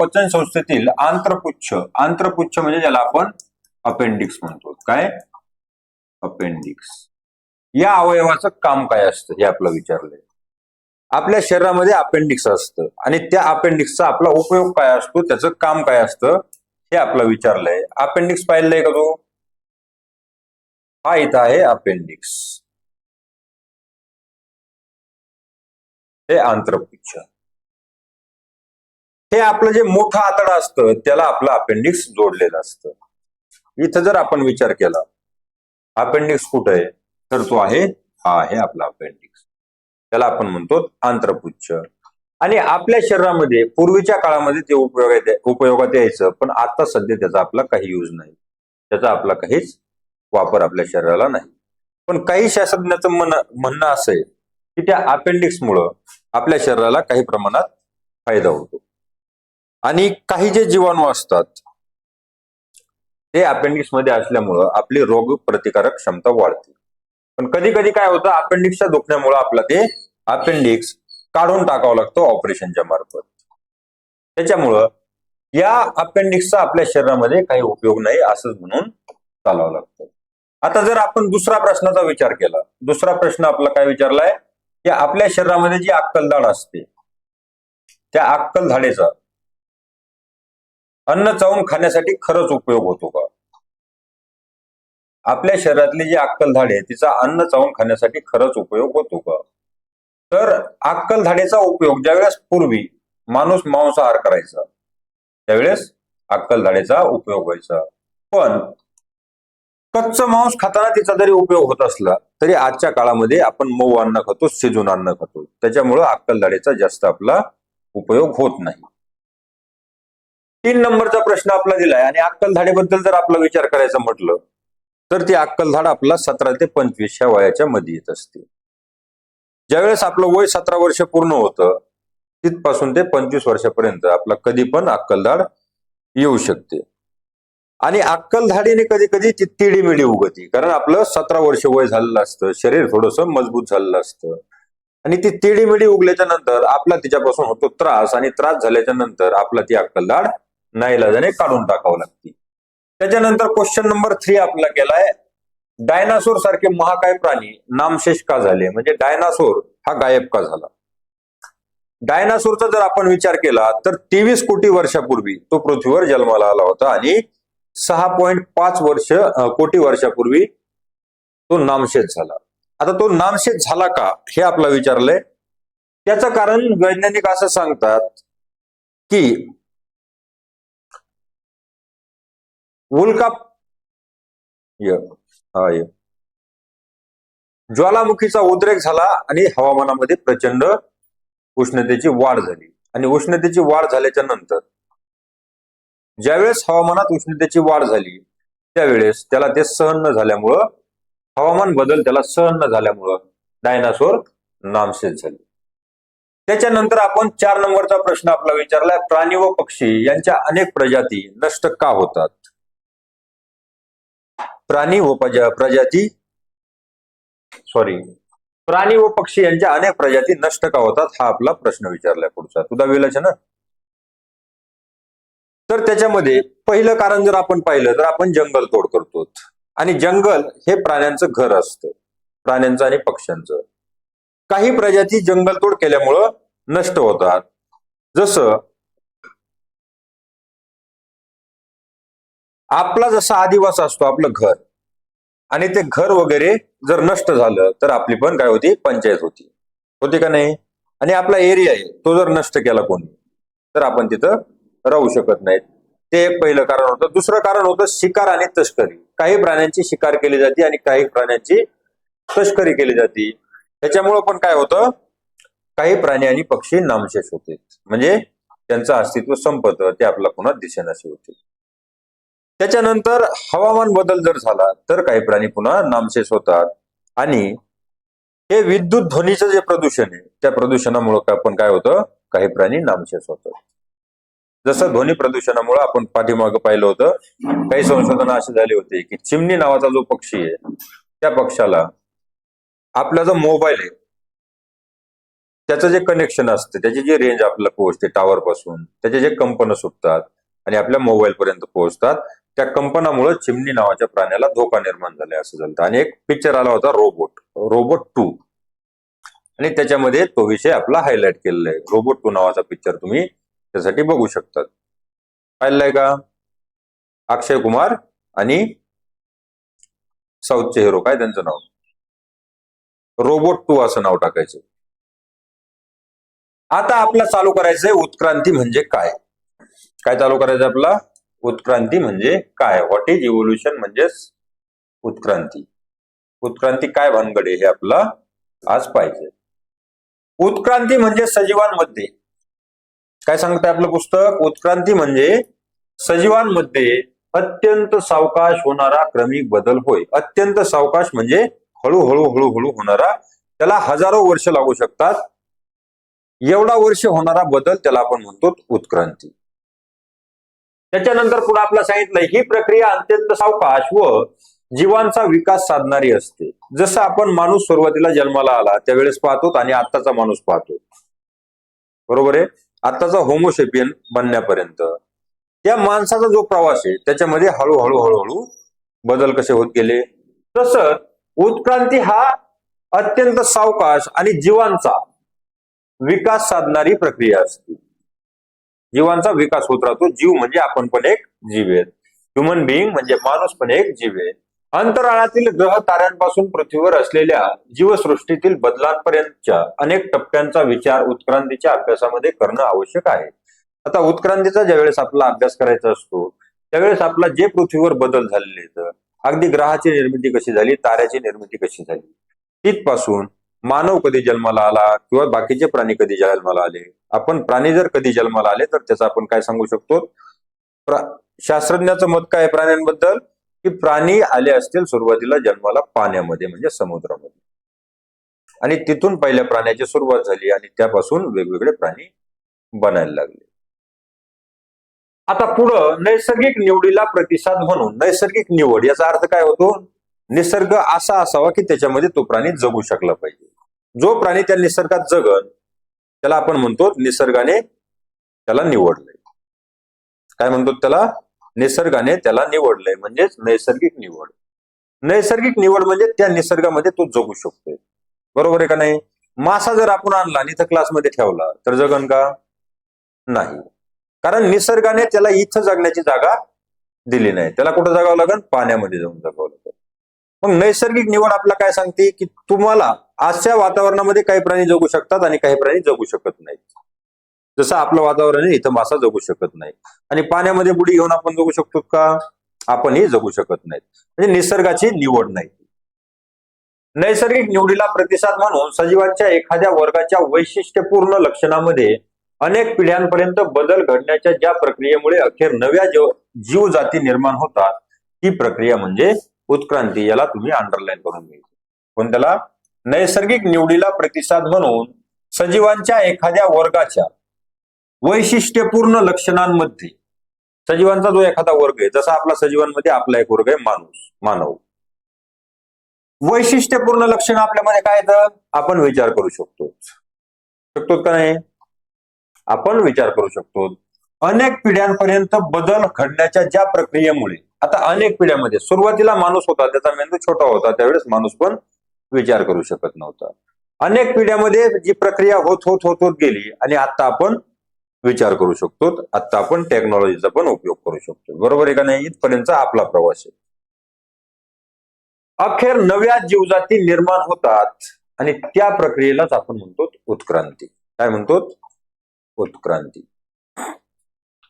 पचन संस्थेतील आंत्रपुच्छ आंत्रपुच्छ म्हणजे ज्याला आपण अपेंडिक्स म्हणतो. काय? अपेंडिक्स या अवयवाचं काम काय असतं हे आपलं विचारलंय. आपल्या शरीरामध्ये अपेंडिक्स असतं आणि त्या अपेंडिक्सचा आपला उपयोग काय असतो त्याचं काम काय असतं हे आपलं विचारलंय. अपेंडिक्स पाहिलंय का तो? हा इथं आहे अपेंडिक्स हे आंत्रपुच्छ. हे आपलं जे मोठं आतडं असतं त्याला आपलं अपेंडिक्स जोडलेलं असतं. इथं जर आपण विचार केला अपेंडिक्स कुठं आहे? तर तो आहे हा आहे आपला अपेंडिक्स त्याला आपण म्हणतो आंत्रपुच्छ. आणि आपल्या शरीरामध्ये पूर्वीच्या काळामध्ये ते उपयोगात उपयोगात यायचं पण आता सध्या त्याचा आपला काही यूज नाही. त्याचा आपला काहीच वापर आपल्या शरीराला नाही. पण काही शास्त्रज्ञाचं मन म्हणणं असं आहे की त्या अपेंडिक्समुळं आपल्या शरीराला काही प्रमाणात फायदा होतो. आणि काही जे जीवाणू असतात ते अपेंडिक्समध्ये असल्यामुळं आपली रोग प्रतिकारक क्षमता वाढते. पण कधी कधी काय होतं अपेंडिक्सच्या दुखण्यामुळं आपला ते अपेंडिक्स काढून टाकावं लागतं ऑपरेशनच्या मार्फत. त्याच्यामुळं या अपेंडिक्सचा आपल्या शरीरामध्ये काही उपयोग नाही असंच म्हणून चालावं लागतं. आता जर आपण दुसरा प्रश्नाचा विचार केला दुसरा प्रश्न आपला काय विचारलाय? की आपल्या शरीरामध्ये जी अक्कलदाड असते त्या अक्कल धाडेचा अन्न चावून खाण्यासाठी खरंच उपयोग होतो का? आपल्या शरीरातली जी अक्कलधाड आहे तिचा अन्न चावून खाण्यासाठी खरंच उपयोग होतो का? तर अक्कलधाडेचा उपयोग ज्यावेळेस पूर्वी माणूस मांसाहार करायचा त्यावेळेस अक्कलधाडेचा उपयोग व्हायचा. पण कच्चं मांस खाताना तिचा जरी उपयोग होत असला तरी आजच्या काळामध्ये आपण मऊ अन्न खातो शिजून अन्न खातो. त्याच्यामुळं अक्कलधाडेचा जास्त आपला उपयोग होत नाही. तीन नंबरचा प्रश्न आपला दिलाय आणि अक्कलधाडेबद्दल जर आपला विचार करायचा म्हटलं तर ती अक्कलधाड आपला सतरा ते पंचवीस ह्या वयाच्या मध्ये येत असते. ज्यावेळेस आपलं वय सतरा वर्ष पूर्ण होतं तिथपासून ते पंचवीस वर्षापर्यंत आपला कधी पण अक्कलधाड येऊ शकते. आणि अक्कलधाडीने कधी कधी ती तिडीमिडी उगती कारण आपलं सतरा वर्ष वय झालेलं असतं शरीर थोडंसं मजबूत झालेलं असतं. आणि ती तिडीमिडी उगल्याच्या नंतर आपला तिच्यापासून होतो त्रास आणि त्रास झाल्याच्यानंतर आपला ती अक्कलधाड नाईलाजाने काढून टाकावं लागते. त्याच्यानंतर क्वेश्चन नंबर थ्री आपला केलाय डायनासोर सारखे महाकाय प्राणी नामशेष का झाले? म्हणजे डायनासोर हा गायब का झाला? डायनासोरचा जर आपण विचार केला तर तेवीस कोटी वर्षापूर्वी तो पृथ्वीवर जन्माला आला होता आणि सहा पॉईंट पाच वर्ष कोटी वर्षापूर्वी तो नामशेष झाला. आता तो नामशेष झाला का? हे आपला विचारलंय. त्याचं कारण वैज्ञानिक असं सांगतात की उल्का य हा य ज्वालामुखीचा उद्रेक झाला आणि हवामानामध्ये प्रचंड उष्णतेची वाढ झाली. आणि उष्णतेची वाढ झाल्याच्यानंतर ज्यावेळेस हवामानात उष्णतेची वाढ झाली त्यावेळेस त्याला ते सहन न झाल्यामुळं हवामान बदल त्याला सहन न झाल्यामुळं डायनासोर नामशेष झाले. त्याच्यानंतर आपण चार नंबरचा प्रश्न आपला विचारलाय प्राणी व पक्षी यांच्या अनेक प्रजाती नष्ट का होतात? प्राणी व प्रजाती सॉरी प्राणी व पक्षी यांच्या अनेक प्रजाती नष्ट का होतात हा आपला प्रश्न विचारलाय पुढचा. तुझा वेळच ना? तर त्याच्यामध्ये पहिलं कारण जर आपण पाहिलं तर आपण जंगल तोड करतो. आणि जंगल हे प्राण्यांचं घर असतं. प्राण्यांचं आणि पक्ष्यांचं. काही प्रजाती जंगलतोड केल्यामुळं नष्ट होतात. जसं आपला जसा आदिवास असतो आपलं घर. आणि ते घर वगैरे जर नष्ट झालं तर आपली पण काय होती? पंचायत होती. होती का नाही? आणि आपला एरिया आहे तो जर नष्ट केला कोणी तर आपण तिथं राहू शकत नाहीत. ते एक पहिलं कारण होतं. दुसरं कारण होतं शिकार आणि तस्करी. काही प्राण्यांची शिकार केली जाते आणि काही प्राण्यांची तस्करी केली जाते. त्याच्यामुळं पण काय होतं? काही प्राणी आणि पक्षी नामशेष होते. म्हणजे त्यांचं अस्तित्व संपत ते आपल्या पुन्हा दिसेनासे होते. त्याच्यानंतर हवामान बदल जर झाला तर काही प्राणी पुन्हा नामशेष होतात. आणि हे विद्युत ध्वनीचं जे प्रदूषण आहे त्या प्रदूषणामुळे आपण काय होतं? काही प्राणी नामशेष होतात. जसं ध्वनी प्रदूषणामुळे आपण पाठीमागं पाहिलं होतं काही संशोधन असे झाले होते की चिमणी नावाचा जो पक्षी आहे त्या पक्षाला आपला जो मोबाईल आहे त्याचं जे कनेक्शन असतं त्याची जी रेंज आपल्याला पोहोचते टॉवर पासून त्याचे जे कंपन सुटतात आणि आपल्या मोबाईल पर्यंत पोहोचतात त्या कंपनामुळे चिमणी नावाच्या प्राण्याला धोका निर्माण झाला असं झालं आणि एक पिक्चर आला होता रोबोट रोबोट टू आणि त्याच्यामध्ये तो विषय आपला हायलाइट केलेला आहे. रोबोट टू नावाचा पिक्चर तुम्ही त्यासाठी बघू शकतात. पाहिलाय का? अक्षय कुमार आणि साऊथचे हिरो काय त्यांचं नाव? रोबोट टू असं नाव टाकायचं. आता आपला चालू करायचंय उत्क्रांती म्हणजे काय? काय चालू करायचं आपला उत्क्रांती म्हणजे काय? व्हॉट इज इव्होल्युशन म्हणजेच उत्क्रांती. उत्क्रांती काय भानगडे? हे आपला आज पाहिजे. उत्क्रांती म्हणजे सजीवांमध्ये. काय सांगतंय आपलं पुस्तक? उत्क्रांती म्हणजे सजीवांमध्ये अत्यंत सावकाश होणारा क्रमिक बदल होय. अत्यंत सावकाश म्हणजे हळूहळू हळूहळू होणारा. त्याला हजारो वर्ष लागू शकतात. एवढा वर्ष होणारा बदल त्याला आपण म्हणतो उत्क्रांती. त्याच्यानंतर पुढे आपलं सांगितलंय ही प्रक्रिया अत्यंत सावकाश व जीवांचा विकास साधणारी असते. जसं आपण माणूस सुरुवातीला जन्माला आला त्यावेळेस पाहतो आणि आत्ताचा माणूस पाहतो. बरोबर आहे? आत्ताचा होमोशेपियन बनण्यापर्यंत. त्या माणसाचा जो प्रवास आहे त्याच्यामध्ये हळूहळू हळूहळू बदल कसे होत गेले? तसं उत्क्रांती हा अत्यंत सावकाश आणि जीवांचा विकास साधणारी प्रक्रिया असते. जीवांचा विकास होत राहतो जीव म्हणजे आपण पण एक जीव आहेत. ह्युमन बिईंग म्हणजे माणूस पण एक जीव आहे. अंतराळातील ग्रह ताऱ्यांपासून पृथ्वीवर असलेल्या जीवसृष्टीतील बदलांपर्यंतच्या अनेक टप्प्यांचा विचार उत्क्रांतीच्या अभ्यासामध्ये करणं आवश्यक आहे. आता उत्क्रांतीचा ज्यावेळेस आपला अभ्यास करायचा असतो त्यावेळेस आपला जे पृथ्वीवर बदल झालेले आहेत अगदी ग्रहाची निर्मिती कशी झाली ताऱ्याची निर्मिती कशी झाली तिथपासून मानव कधी जन्माला आला किंवा बाकीचे प्राणी कधी जन्माला आले? आपण प्राणी जर कधी जन्माला आले तर त्याचं आपण काय सांगू शकतो? शास्त्रज्ञाचं मत काय प्राण्यांबद्दल? की प्राणी आले असतील सुरुवातीला जन्माला पाण्यामध्ये म्हणजे समुद्रामध्ये. आणि तिथून पहिल्या प्राण्याची सुरुवात झाली आणि त्यापासून वेगवेगळे प्राणी बनायला लागले. आता पुढं नैसर्गिक निवडीला प्रतिसाद म्हणून नैसर्गिक निवड याचा अर्थ काय होतो? निसर्ग असा असावा की त्याच्यामध्ये तो प्राणी जगू शकला पाहिजे. जो प्राणी त्या निसर्गात जगन त्याला आपण म्हणतो निसर्गाने त्याला निवडलंय. काय म्हणतो त्याला? निसर्गाने त्याला निवडलंय म्हणजेच नैसर्गिक निवड. नैसर्गिक निवड म्हणजे त्या निसर्गामध्ये तो जगू शकतोय. बरोबर आहे का नाही? मासा जर आपण आणला आणि इथं क्लासमध्ये ठेवला तर जगन का? नाही. कारण निसर्गाने त्याला इथं जगण्याची जागा दिली नाही. त्याला कुठं जगावं लागेल पाण्यामध्ये जाऊन जगावं मग नैसर्गिक निवड आपला काय सांगते की तुम्हाला आजच्या वातावरणामध्ये काही प्राणी जगू शकतात आणि काही प्राणी जगू शकत नाहीत. जसं आपलं वातावरण आहे इथं मासा जगू शकत नाही. आणि पाण्यामध्ये बुडी घेऊन आपण जगू शकतो का? आपणही जगू शकत नाहीत. म्हणजे निसर्गाची निवड नाही. नैसर्गिक निवडीला प्रतिसाद म्हणून सजीवांच्या एखाद्या वर्गाच्या वैशिष्ट्यपूर्ण लक्षणामध्ये अनेक पिढ्यांपर्यंत बदल घडण्याच्या ज्या प्रक्रियेमुळे अखेर नव्या जीव जाती निर्माण होतात ती प्रक्रिया म्हणजे उत्क्रांती याला तुम्ही अंडरलाईन करून घ्यायचे. पण त्याला नैसर्गिक निवडीला प्रतिसाद म्हणून सजीवांच्या एखाद्या वर्गाच्या वैशिष्ट्यपूर्ण लक्षणांमध्ये सजीवांचा जो एखादा वर्ग आहे जसा आपला सजीवांमध्ये आपला एक वर्ग आहे माणूस मानव. वैशिष्ट्यपूर्ण लक्षण आपल्यामध्ये काय येतं आपण विचार करू शकतो शकतो का नाही? आपण विचार करू शकतो अनेक पिढ्यांपर्यंत बदल घडण्याच्या ज्या प्रक्रियेमुळे आता अनेक पिढ्यामध्ये सुरुवातीला माणूस होता त्याचा मेंदू छोटा होता त्यावेळेस माणूस पण विचार करू शकत नव्हता. अनेक पिढ्यामध्ये जी प्रक्रिया होत होत होत होत गेली आणि आता आपण विचार करू शकतो आता आपण टेक्नॉलॉजीचा पण उपयोग करू शकतो. बरोबर आहे का नाही? इथपर्यंत आपला प्रवास आहे. अखेर नव्या जीवजाती निर्माण होतात आणि त्या प्रक्रियेलाच आपण म्हणतो उत्क्रांती. काय म्हणतो? उत्क्रांती.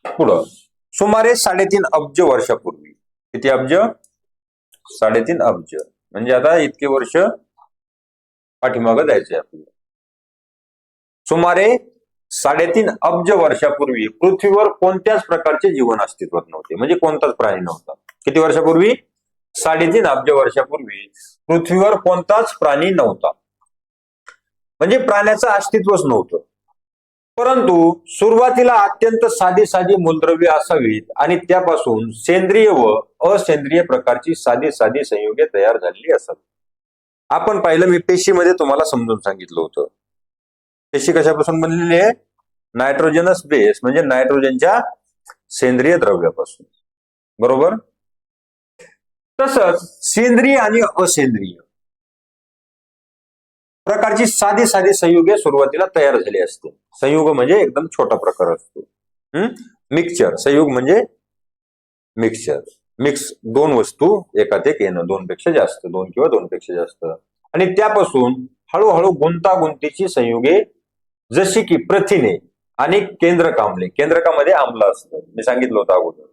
पुढं. सुमारे साडेतीन अब्ज वर्षापूर्वी किती अब्ज? साडेतीन अब्ज. म्हणजे आता इतके वर्ष पाठीमागं जायचंय आपल्याला. सुमारे साडेतीन अब्ज वर्षापूर्वी पृथ्वीवर कोणत्याच प्रकारचे जीवन अस्तित्वात नव्हते. म्हणजे कोणताच प्राणी नव्हता. किती वर्षापूर्वी? साडेतीन अब्ज वर्षापूर्वी पृथ्वीवर कोणताच प्राणी नव्हता. म्हणजे प्राण्याचं अस्तित्वच नव्हतं. परंतु सुरुवातीला अत्यंत साधी साधी मूलद्रव्य असावीत आणि त्यापासून सेंद्रिय व असेंद्रिय प्रकारची साधी साधी संयुगे तयार झालेली असावी आपण पाहिलं मी पेशीमध्ये तुम्हाला समजून सांगितलं होतं. पेशी कशापासून बनलेली आहे? नायट्रोजनस बेस म्हणजे नायट्रोजनच्या सेंद्रिय द्रव्यापासून. बरोबर? तसंच सेंद्रिय आणि असेंद्रिय. प्रकारची साधी साधी संयुगे सुरुवातीला तयार झाली असते. संयुग म्हणजे एकदम छोटा प्रकार असतो. मिक्सचर संयुग म्हणजे मिक्सचर मिक्स दोन वस्तू एकात एक येणं दोन पेक्षा जास्त दोन किंवा दोन पेक्षा जास्त. आणि त्यापासून हळूहळू गुंतागुंतीची संयुगे जशी की प्रथिने आणि केंद्रकामले केंद्रकामध्ये आम्ल असतं. मी सांगितलं होतं अगोदर.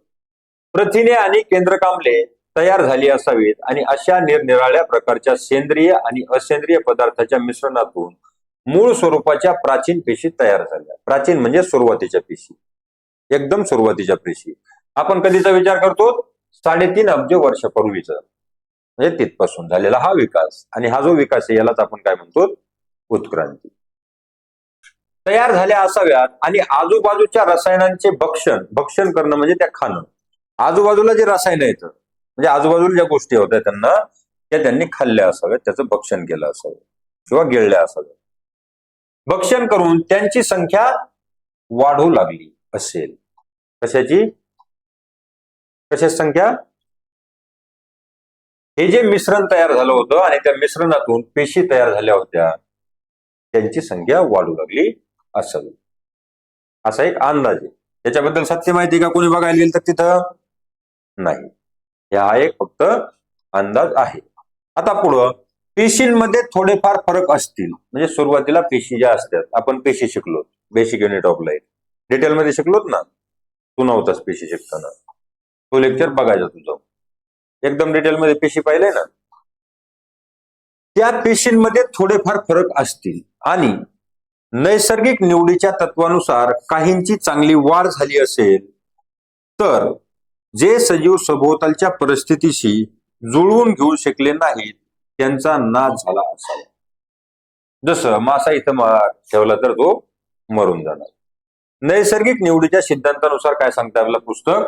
प्रथिने आणि केंद्रकामले तयार झाली असावीत आणि अशा निरनिराळ्या प्रकारच्या सेंद्रिय आणि असेंद्रिय पदार्थाच्या मिश्रणातून मूळ स्वरूपाच्या प्राचीन पेशी तयार झाल्या. प्राचीन म्हणजे सुरुवातीच्या पेशी. एकदम सुरुवातीच्या पेशी. आपण कधीचा विचार करतो? साडेतीन अब्ज वर्षापूर्वीचा. म्हणजे तिथपासून झालेला हा विकास. आणि हा जो विकास आहे यालाच आपण काय म्हणतो? उत्क्रांती. तयार झाल्या असाव्यात आणि आजूबाजूच्या रसायनांचे भक्षण भक्षण करणं म्हणजे त्या खाणं. आजूबाजूला जे रसायन येतं म्हणजे आजूबाजूला ज्या गोष्टी होत्या त्यांना त्या त्यांनी खाल्ल्या असाव्यात त्याचं भक्षण केलं असावं किंवा गिळल्या असाव्यात. भक्षण करून त्यांची संख्या वाढू लागली असेल. कशाची? कशा संख्या? हे जे मिश्रण तयार झालं होतं आणि त्या मिश्रणातून पेशी तयार झाल्या होत्या त्यांची संख्या वाढू लागली असावी. असा एक अंदाज आहे. त्याच्याबद्दल सत्य माहिती का? कोणी बघायला गेलं तर तिथं? नाही. ह्या एक फक्त अंदाज आहे. आता पुढं पेशींमध्ये थोडेफार फरक असतील. म्हणजे सुरुवातीला पेशी ज्या असतात आपण पेशी शिकलो बेसिक युनिट ऑफ लाईफ डिटेलमध्ये शिकलोत ना? तू नव्हतास पेशी शिकताना. तो लेक्चर बघायचा तुझं. एकदम डिटेलमध्ये पेशी पाहिलंय ना? त्या पेशींमध्ये थोडेफार फरक असतील. आणि नैसर्गिक निवडीच्या तत्वानुसार काहींची चांगली वाढ झाली असेल तर जे सजीव सभोवतालच्या परिस्थितीशी जुळवून घेऊ शकले नाहीत त्यांचा नाश झाला असावा. जसं मासा इथं ठेवला तर तो मरून जाणार. नैसर्गिक निवडीच्या सिद्धांतानुसार काय सांगतं आपलं पुस्तक?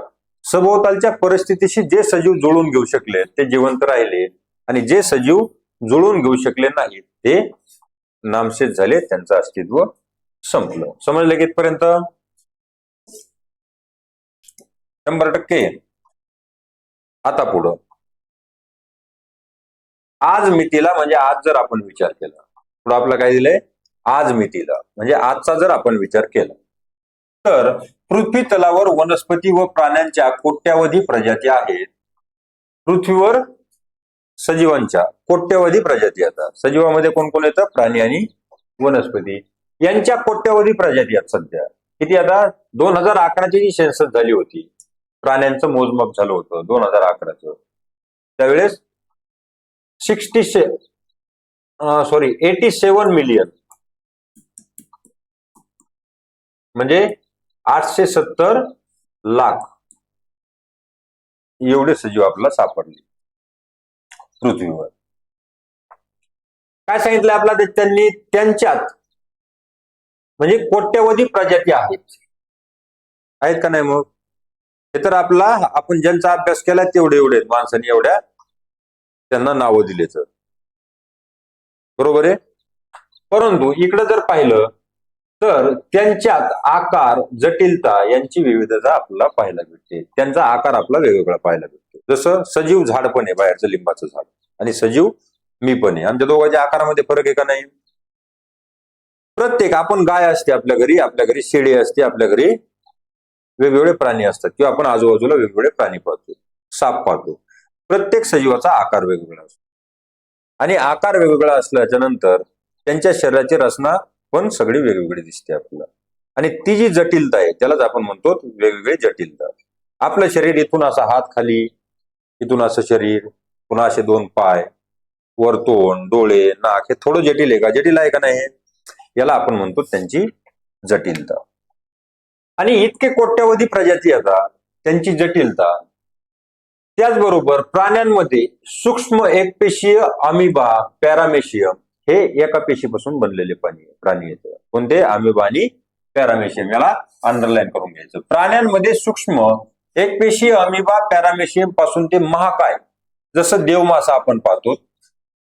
सभोवतालच्या परिस्थितीशी जे सजीव जुळून घेऊ शकले ते जिवंत राहिले आणि जे सजीव जुळून घेऊ शकले नाहीत ते नामशेष झाले त्यांचं अस्तित्व संपलं. समजलं की इथपर्यंत शंभर टक्के आता पुढं. आज मितीला म्हणजे आज जर आपण विचार केला पुढं आपलं काय दिलंय? आज मितीला म्हणजे आजचा जर आपण विचार केला तर पृथ्वी तलावर वनस्पती व प्राण्यांच्या कोट्यावधी प्रजाती आहेत. पृथ्वीवर सजीवांच्या कोट्यावधी प्रजाती येतात सजीवामध्ये कोण कोण येतं? प्राणी आणि वनस्पती. यांच्या कोट्यावधी प्रजाती आहेत सध्या. किती आता? दोन हजार अकराची जी सेन्सस झाली होती. प्राण्यांचं मोजमाप झालं होतं दोन हजार अकराचं. त्यावेळेस सिक्स्टी से सॉरी एटी सेवन मिलियन म्हणजे आठशे सत्तर लाख एवढे सजीव आपल्याला सापडले. पृथ्वीवर. काय सांगितलं आपला त्यांनी त्यांच्यात म्हणजे कोट्यवधी प्रजाती आहेत. आहेत का नाही मग? हे तर आपला आपण ज्यांचा अभ्यास केला तेवढे एवढे माणसाने माणसांनी एवढ्या त्यांना नावं दिलेच. बरोबर आहे? परंतु इकडं जर पाहिलं तर त्यांच्यात आकार जटिलता यांची विविधता आपल्याला पाहायला भेटते. त्यांचा आकार आपला वेगवेगळा पाहायला भेटतो. जसं सजीव झाड पण आहे बाहेरचं लिंबाचं झाड. आणि सजीव मी पण आहे. आमच्या दोघांच्या आकारामध्ये फरक आहे का नाही? प्रत्येक आपण गाय असते आपल्या घरी आपल्या घरी शेळी असते आपल्या घरी वेगवेगळे प्राणी असतात किंवा आपण आजूबाजूला वेगवेगळे प्राणी पाहतो साप पाहतो. प्रत्येक सजीवाचा आकार वेगवेगळा असतो. आणि आकार वेगवेगळा असल्याच्या नंतर त्यांच्या शरीराची रचना पण सगळी वेगवेगळी दिसते आपल्याला. आणि ती जी जटिलता आहे त्यालाच आपण म्हणतो वेगवेगळी जटिलता. आपलं शरीर इथून असा हात खाली इथून असं शरीर पुन्हा असे दोन पाय वरतोंड डोळे नाक हे थोडं जटिल आहे का? जटिल आहे का नाही? याला आपण म्हणतो त्यांची जटिलता. आणि इतके कोट्यवधी प्रजाती येतात त्यांची जटिलता. त्याचबरोबर प्राण्यांमध्ये सूक्ष्म एकपेशीय अमिबा पॅरामेशियम हे एका पेशीपासून बनलेले प्राणी प्राणी येतं कोणते? अमिबा आणि पॅरामेशियम. याला अंडरलाईन करून घ्यायचं. प्राण्यांमध्ये सूक्ष्म एकपेशीय अमिबा पॅरामेशियमपासून ते महाकाय जसं देवमासा आपण पाहतो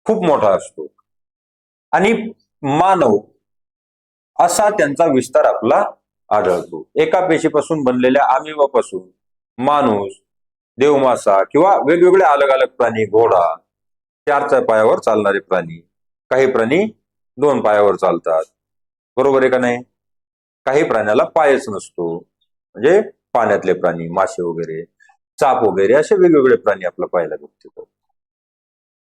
खूप मोठा असतो. आणि मानव असा त्यांचा विस्तार आपला आढळतो. एका पेशीपासून बनलेल्या आमिवापासून माणूस देवमासा किंवा वेगवेगळे अलग अलग प्राणी घोडा चार पायावर चालणारे प्राणी काही प्राणी दोन पायावर चालतात. बरोबर आहे का नाही? काही प्राण्याला पायच नसतो. म्हणजे पाण्यातले प्राणी मासे वगैरे चाप वगैरे असे वेगवेगळे प्राणी आपल्याला पाहायला भेटतात.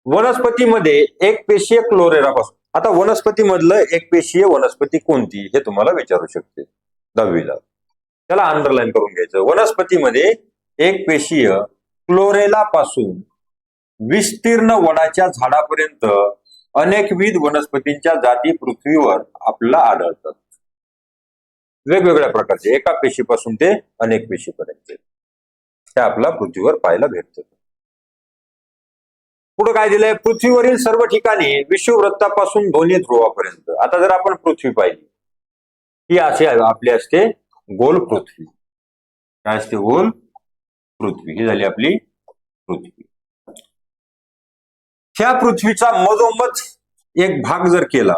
वनस्पतीमध्ये एक पेशीय क्लोरेरापासून आता वनस्पतीमधलं एक पेशीय वनस्पती कोणती हे तुम्हाला विचारू शकते. दहावीला. त्याला अंडरलाईन करून घ्यायचं. वनस्पतीमध्ये एक पेशीय क्लोरेला पासून विस्तीर्ण वडाच्या झाडापर्यंत अनेकविध वनस्पतींच्या जाती पृथ्वीवर आपल्याला आढळतात. वेगवेगळ्या प्रकारचे. एका पेशीपासून ते अनेक पेशीपर्यंत. हे आपला पृथ्वीवर पाहायला भेटतं. पुढे काय दिलंय? पृथ्वीवरील सर्व ठिकाणी विषुववृत्तापासून ध्वनी ध्रुवापर्यंत. आता जर आपण पृथ्वी पाहिली ही अशी आपली असते गोल पृथ्वी. काय असते? गोल पृथ्वी. ही झाली आपली पृथ्वी. ह्या पृथ्वीचा मधोमध एक भाग जर केला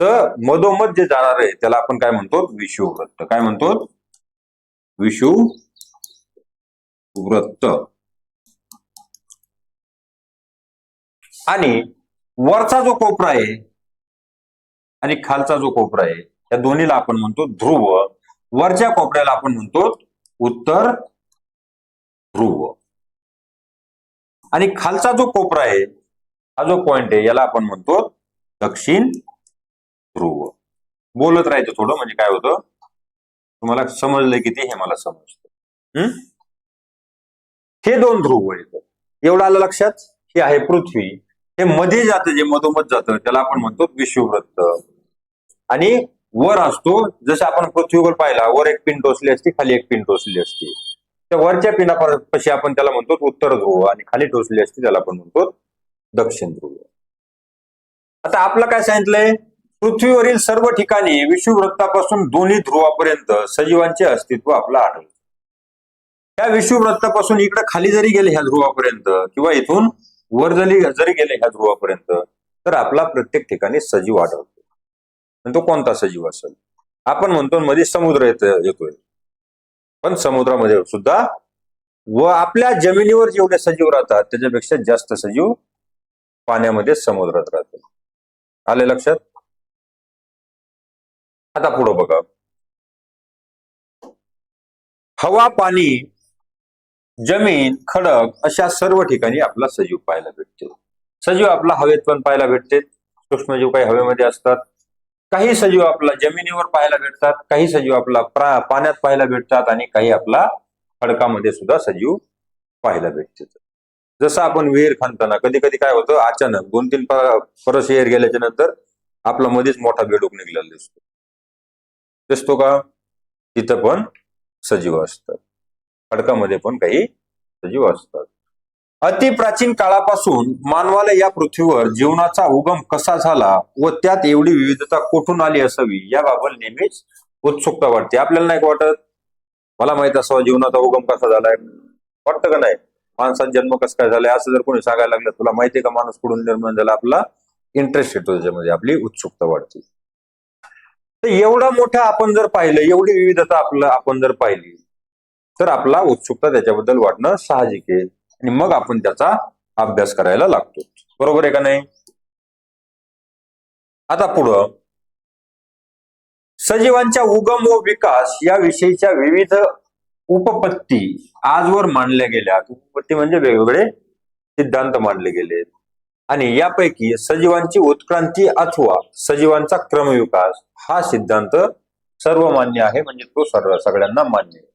तर मधोमध जे जाणार आहे त्याला आपण काय म्हणतो? विषुववृत्त काय म्हणतो? विषुववृत्त आणि वरचा जो कोपरा आहे आणि खालचा जो कोपरा आहे त्या दोन्हीला आपण म्हणतो ध्रुव. वरच्या कोपऱ्याला आपण म्हणतो उत्तर ध्रुव. आणि खालचा जो कोपरा आहे हा जो पॉइंट आहे याला आपण म्हणतो दक्षिण ध्रुव. बोलत राहायचं थोडं म्हणजे काय होतं? तुम्हाला समजलं किती? हे मला समजतं. हम्म? हे दोन ध्रुव आहेत. एवढं आलं लक्षात? हे आहे पृथ्वी. हे मध्ये जातं जे मधोमध जातं त्याला आपण म्हणतो विषुववृत्त. आणि वर असतो जसं आपण पृथ्वीवर पाहिला वर एक पिन टोचली असते खाली एक पिन टोचली असते. त्या वरच्या पिनापाशी आपण त्याला म्हणतो उत्तर ध्रुव आणि खाली टोचली असते त्याला आपण म्हणतो दक्षिण ध्रुव. आता आपलं काय सांगितलंय? पृथ्वीवरील सर्व ठिकाणी विषुववृत्तापासून दोन्ही ध्रुवापर्यंत सजीवांचे अस्तित्व आपलं आढळतं. त्या विषुववृत्तापासून इकडे खाली जरी गेले ह्या ध्रुवापर्यंत किंवा इथून वर जरी जरी गेले ह्या ध्रुवापर्यंत तर आपला प्रत्येक ठिकाणी सजीव आढळतो. आणि तो कोणता सजीव असेल? आपण म्हणतो मध्ये समुद्र येत येतोय. पण समुद्रामध्ये सुद्धा व आपल्या जमिनीवर जेवढे सजीव राहतात त्याच्यापेक्षा जास्त सजीव पाण्यामध्ये समुद्रात राहतो आले लक्षात? आता पुढं बघा. हवा पाणी जमीन खडक अशा सर्व ठिकाणी आपला सजीव पाहायला भेटते. सजीव आपला हवेत पण पाहायला भेटते. सूक्ष्मजीव काही हवेमध्ये असतात काही सजीव आपला जमिनीवर पाहायला भेटतात काही सजीव आपला प्रा- पाण्यात पाहायला भेटतात आणि काही आपला खडकामध्ये सुद्धा सजीव पाहायला भेटतात. जसं आपण विहीर खणताना कधी कधी काय होतं अचानक दोन तीन परस विहीर गेल्याच्यानंतर आपला मध्येच मोठा बेडूक निघलेला दिसतो. दिसतो का? तिथं पण सजीव असतात. खडकामध्ये पण काही सजीव असतात. अतिप्राचीन काळापासून मानवाला या पृथ्वीवर जीवनाचा उगम कसा झाला व त्यात एवढी विविधता कुठून आली असावी याबाबत नेहमीच उत्सुकता वाटते. आपल्याला नाही वाटत? मला माहीत असावं जीवनाचा उगम कसा झालाय. वाटतं का नाही? माणसाचा जन्म कसा काय झालाय? असं जर कोणी सांगायला लागलं तुला माहितीये का माणूस कुठून निर्माण झाला? आपला इंटरेस्ट येतो त्याच्यामध्ये. आपली उत्सुकता वाढते. तर एवढा मोठा आपण जर पाहिलं एवढी विविधता आपलं आपण जर पाहिली तर आपला उत्सुकता त्याच्याबद्दल वाटणं साहजिक आहे. आणि मग आपण त्याचा अभ्यास करायला लागतो. बरोबर आहे का नाही? आता पुढं. सजीवांच्या उगम व विकास या विषयीच्या विविध उपपत्ती आजवर मांडल्या गेल्या उपपत्ती म्हणजे वेगवेगळे सिद्धांत मांडले गेलेत. आणि यापैकी सजीवांची उत्क्रांती अथवा सजीवांचा क्रमविकास हा सिद्धांत सर्वमान्य आहे म्हणजे तो सर्व सगळ्यांना मान्य आहे.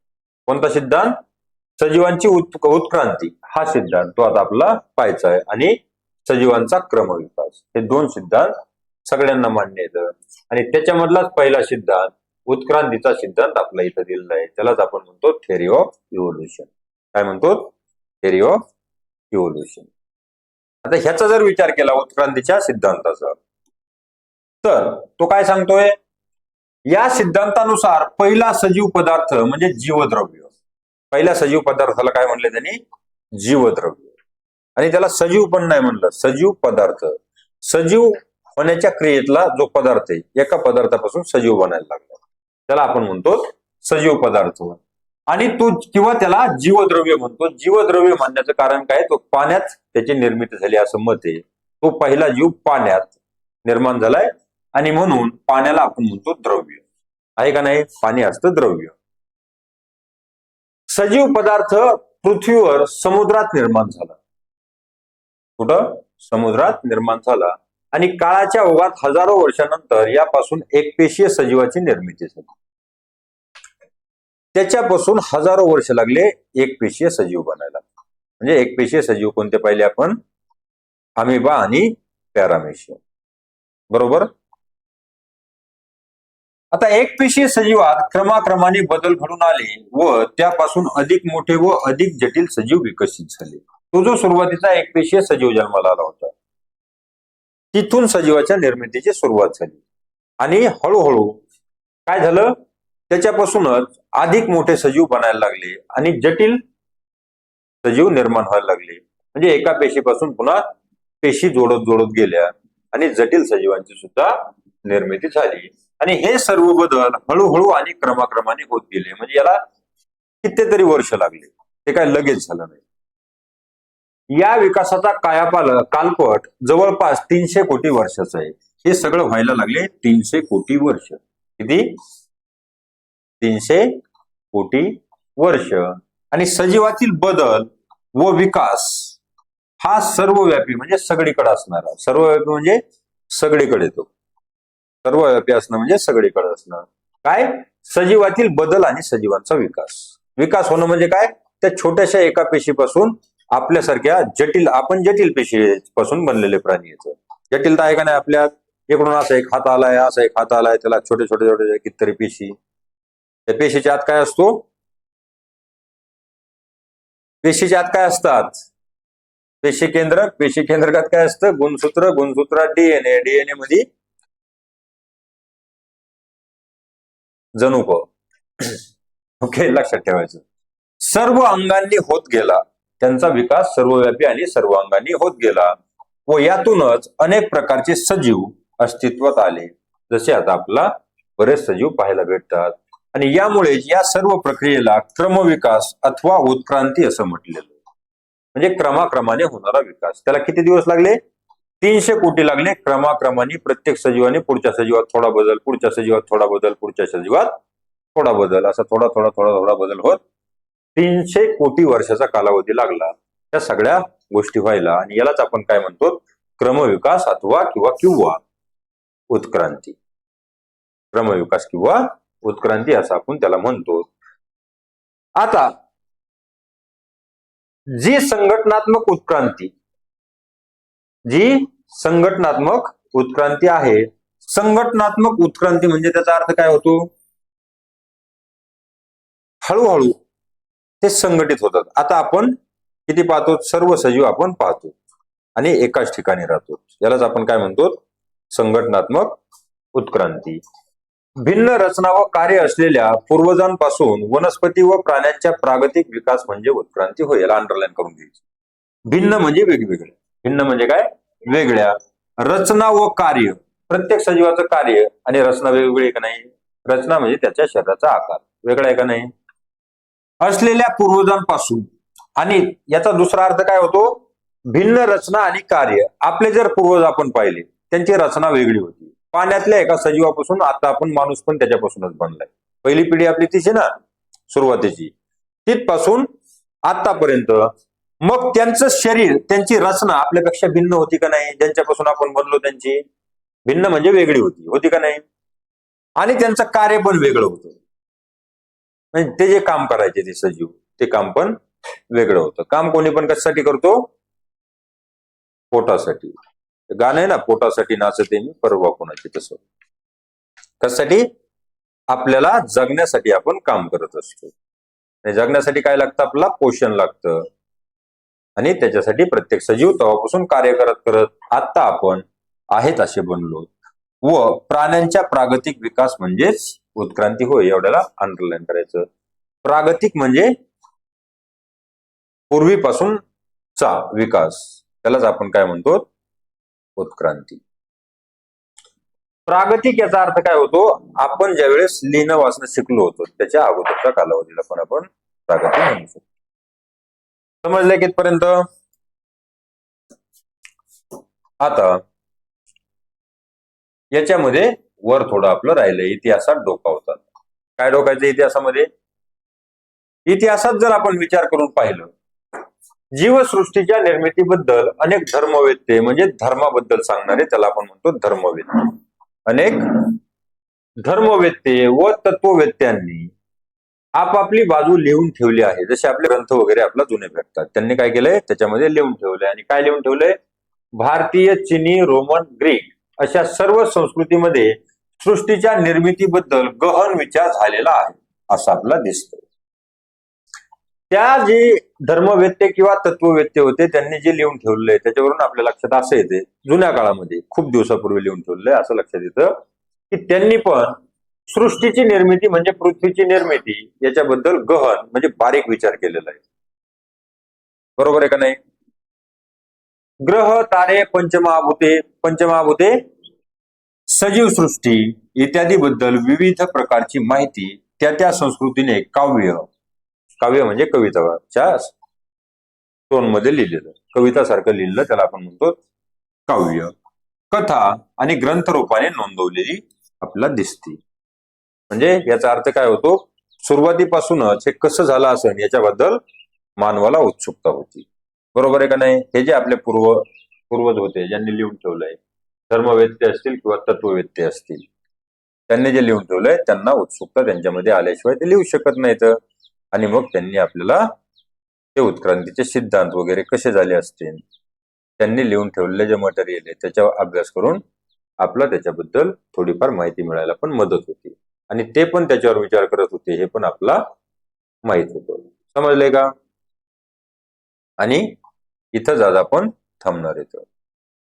कोणता सिद्धांत? सजीवांची उत्क्रांती. हा सिद्धांत तो आता आपला पाहायचा आहे आणि सजीवांचा क्रमविकास हे दोन सिद्धांत सगळ्यांना मान्य येतं आणि त्याच्यामधलाच पहिला सिद्धांत उत्क्रांतीचा सिद्धांत आपला इथं दिलेला आहे. त्यालाच आपण म्हणतो थेरी ऑफ इव्होल्युशन काय म्हणतो? थेरी ऑफ इव्होल्युशन आता ह्याचा जर विचार केला उत्क्रांतीच्या सिद्धांताचा तर तो काय सांगतोय? या सिद्धांतानुसार पहिला सजीव पदार्थ म्हणजे जीवद्रव्य. पहिल्या सजीव पदार्थाला काय म्हणले त्यांनी? जीवद्रव्य आणि त्याला सजीव पण नाही म्हणलं सजीव पदार्थ. सजीव होण्याच्या क्रियेतला जो पदार्थ आहे एका पदार्थापासून सजीव बनायला लागला. त्याला आपण म्हणतो सजीव पदार्थ. आणि तो किंवा त्याला जीवद्रव्य म्हणतो. जीवद्रव्य म्हणण्याचं कारण काय? तो पाण्यात त्याची निर्मिती झाली असं मत आहे. तो पहिला जीव पाण्यात निर्माण झालाय. आणि म्हणून पाण्याला आपण म्हणतो द्रव्य. आहे का नाही? पाणी असतं द्रव्य. सजीव पदार्थ पृथ्वीवर समुद्रात निर्माण झाला. कुठं? समुद्रात निर्माण झाला. आणि काळाच्या ओघात हजारो वर्षानंतर यापासून एकपेशीय सजीवाची निर्मिती झाली. त्याच्यापासून हजारो वर्ष लागले एकपेशीय सजीव बनायला. म्हणजे एकपेशीय सजीव कोणते पाहिले आपण? अमिबा आणि पॅरामेशियम बरोबर? आता एकपेशीय सजीवात क्रमाक्रमाने बदल घडून आले व त्यापासून अधिक मोठे व अधिक जटिल सजीव विकसित झाले. तो जो सुरुवातीचा एकपेशीय सजीव जन्माला आला होता. तिथून सजीवाच्या निर्मितीची सुरुवात झाली. आणि हळूहळू काय झालं? त्याच्यापासूनच अधिक मोठे सजीव बनायला लागले आणि जटिल सजीव निर्माण व्हायला लागले. म्हणजे एका पेशीपासून पुन्हा पेशी जोडत जोडत गेल्या आणि जटिल सजीवांची सुद्धा निर्मिती झाली. आणि हे सर्व बदल हळूहळू आणि क्रमाक्रमाने होत गेले. म्हणजे याला कितीतरी वर्ष लागले. ते काय लगेच झालं नाही. या विकासाचा कायापाल कालपट जवळपास तीनशे कोटी वर्षाचा आहे. हे सगळं व्हायला लागले तीनशे कोटी वर्ष. किती? तीनशे कोटी वर्ष. आणि सजीवातील बदल व विकास हा सर्वव्यापी म्हणजे सगळीकडे असणारा. सर्वव्यापी म्हणजे सगळीकडे तो सर्वव्यापी असणं म्हणजे सगळीकडे असणं. काय? सजीवातील बदल आणि सजीवांचा विकास. विकास होणं म्हणजे काय? त्या छोट्याशा एका पेशीपासून आपल्यासारख्या जटिल आपण जटिल पेशीपासून बनलेले प्राणी येतं जटिलता आहे का नाही आपल्यात? इकडून असा एक हात आलाय असा एक हात आलाय त्याला छोटे छोटे छोटे कितीतरी पेशी. त्या पेशीच्या आत काय असतो? पेशीच्या आत काय असतात? पेशी केंद्र पेशी केंद्रकात काय असतं? गुणसूत्र गुणसूत्रात डीएनए डीएनए मध्ये जनुक हो. ओके लक्षात ठेवायचं. सर्व अंगांनी होत गेला. त्यांचा विकास सर्वव्यापी आणि सर्व अंगांनी होत गेला. व यातूनच अनेक प्रकारचे सजीव अस्तित्वात आले. जसे आता आपला बरेच सजीव पाहायला भेटतात. आणि यामुळे या सर्व प्रक्रियेला क्रमविकास अथवा उत्क्रांती असं म्हटलेलं म्हणजे क्रमाक्रमाने होणारा विकास. त्याला किती दिवस लागले? तीनशे कोटी लागले क्रमाक्रमाने प्रत्येक सजीवाने पुढच्या सजीवात थोडा बदल पुढच्या सजीवात थोडा बदल पुढच्या सजीवात थोडा बदल. असा थोडा थोडा थोडा थोडा बदल होत तीनशे कोटी वर्षाचा कालावधी लागला. त्या सगळ्या गोष्टी व्हायला आणि यालाच आपण काय म्हणतो? क्रमविकास अथवा किंवा किंवा उत्क्रांती. क्रमविकास किंवा उत्क्रांती असं आपण त्याला म्हणतो. आता जी संघटनात्मक उत्क्रांती जी संघटनात्मक उत्क्रांती आहे. संघटनात्मक उत्क्रांती म्हणजे त्याचा अर्थ काय होतो? हळूहळू ते संघटित होतात. आता आपण किती पाहतो? सर्व सजीव आपण पाहतो. आणि एकाच ठिकाणी राहतो. यालाच आपण काय म्हणतो? संघटनात्मक उत्क्रांती. भिन्न रचना व कार्य असलेल्या पूर्वजांपासून वनस्पती व प्राण्यांच्या प्रागतिक विकास म्हणजे उत्क्रांती होय याला अंडरलाईन करून घ्यायची. भिन्न म्हणजे वेगवेगळे. भिन्न म्हणजे काय? वेगळ्या. रचना व कार्य. प्रत्येक सजीवाचं कार्य आणि रचना वेगवेगळी आहे का नाही? रचना म्हणजे त्याच्या शरीराचा आकार. वेगळा आहे का नाही? असलेल्या पूर्वजांपासून. आणि याचा दुसरा अर्थ काय होतो? भिन्न रचना आणि कार्य. आपले जर पूर्वज आपण पाहिले त्यांची रचना वेगळी होती. पाण्यातल्या एका सजीवापासून आता आपण माणूस पण त्याच्यापासूनच बनलाय. पहिली पिढी आपली तिची ना? सुरुवातीची. तिथपासून आतापर्यंत मग त्यांचं शरीर त्यांची रचना आपल्यापेक्षा भिन्न होती का नाही? ज्यांच्यापासून आपण बनलो त्यांची? भिन्न म्हणजे वेगळी होती. होती का नाही? आणि त्यांचं कार्य पण वेगळं होतं. म्हणजे ते जे काम करायचे ते सजीव ते काम पण वेगळं होतं. काम कोणी पण कशासाठी करतो? पोटासाठी. गाणं आहे ना पोटासाठी नाचते मी परवा कोणाची तसं. कशासाठी? आपल्याला जगण्यासाठी आपण काम करत असतो. जगण्यासाठी काय लागतं आपल्याला? पोषण लागतं. आणि त्याच्यासाठी प्रत्येक सजीव तेव्हापासून कार्य करत करत आता आपण आहेत असे बनलो. व प्राण्यांच्या प्रागतिक विकास म्हणजेच उत्क्रांती होय एवढ्याला अंडरलाईन करायचं. प्रागतिक म्हणजे पूर्वीपासूनचा विकास. त्यालाच आपण काय म्हणतो? उत्क्रांती. प्रागतिक याचा अर्थ काय होतो? आपण ज्यावेळेस लिहिणं वाचणं शिकलो होतो त्याच्या अगोदरच्या कालावधीला पण आपण प्रागतिक म्हणू शकतो. समजले कितपर्यंत? आता याच्यामध्ये वर थोडं आपलं राहिलंय इतिहासात डोकावतात. काय डोकायचं इतिहासामध्ये? इतिहासात जर आपण विचार करून पाहिलं जीवसृष्टीच्या निर्मितीबद्दल अनेक धर्मवेत्ते म्हणजे धर्माबद्दल सांगणारे त्याला आपण म्हणतो धर्मवेत्ते. अनेक धर्मवेत्ते व तत्ववेत्यांनी आपापली बाजू लिहून ठेवली आहे. जसे आपले ग्रंथ वगैरे आपला जुने भेटतात. त्यांनी काय केलंय? त्याच्यामध्ये लिहून ठेवलंय. आणि काय लिहून ठेवलंय? भारतीय चिनी रोमन ग्रीक अशा सर्व संस्कृतीमध्ये सृष्टीच्या निर्मितीबद्दल गहन विचार झालेला आहे असं आपला दिसतो त्या जे धर्मवेत्ते किंवा तत्ववेत्ते होते त्यांनी जे लिहून ठेवले त्याच्यावरून आपल्या लक्षात असं येते जुन्या काळामध्ये खूप दिवसापूर्वी लिहून ठेवलंय असं लक्षात येतं की त्यांनी पण सृष्टीची निर्मिती म्हणजे पृथ्वीची निर्मिती याच्याबद्दल गहन म्हणजे बारीक विचार केलेला आहे. बरोबर आहे का नाही? ग्रह तारे पंचमहाभूते पंचमहाभूते सजीव सृष्टी इत्यादी बद्दल विविध प्रकारची माहिती त्या त्या संस्कृतीने काव्य काव्य म्हणजे कविताच्या टोनमध्ये लिहिलेलं. लिहिलेलं कवितासारखं लिहिलं त्याला आपण म्हणतो काव्य. कथा आणि ग्रंथ रूपाने नोंदवलेली आपल्याला दिसते. म्हणजे याचा अर्थ काय होतो? सुरुवातीपासूनच हे कसं झालं असेल याच्याबद्दल मानवाला उत्सुकता होती. बरोबर आहे का नाही? हे जे आपले पूर्व पूर्वज होते ज्यांनी लिहून ठेवलंय धर्मवेत्ते असतील किंवा तत्ववेत्ते असतील त्यांनी जे लिहून ठेवलंय त्यांना उत्सुकता त्यांच्यामध्ये आल्याशिवाय ते लिहू शकत नाहीत. आणि मग त्यांनी आपल्याला ते उत्क्रांतीचे सिद्धांत वगैरे कसे झाले असतील त्यांनी लिहून ठेवलेले जे मटेरियल आहे त्याच्यावर अभ्यास करून आपला त्याच्याबद्दल थोडीफार माहिती मिळायला पण मदत होती. आणि ते पण त्याच्यावर विचार करत होते हे पण आपला माहीत होतं. समजलंय का? आणि इथंच आज आपण थांबणार येतो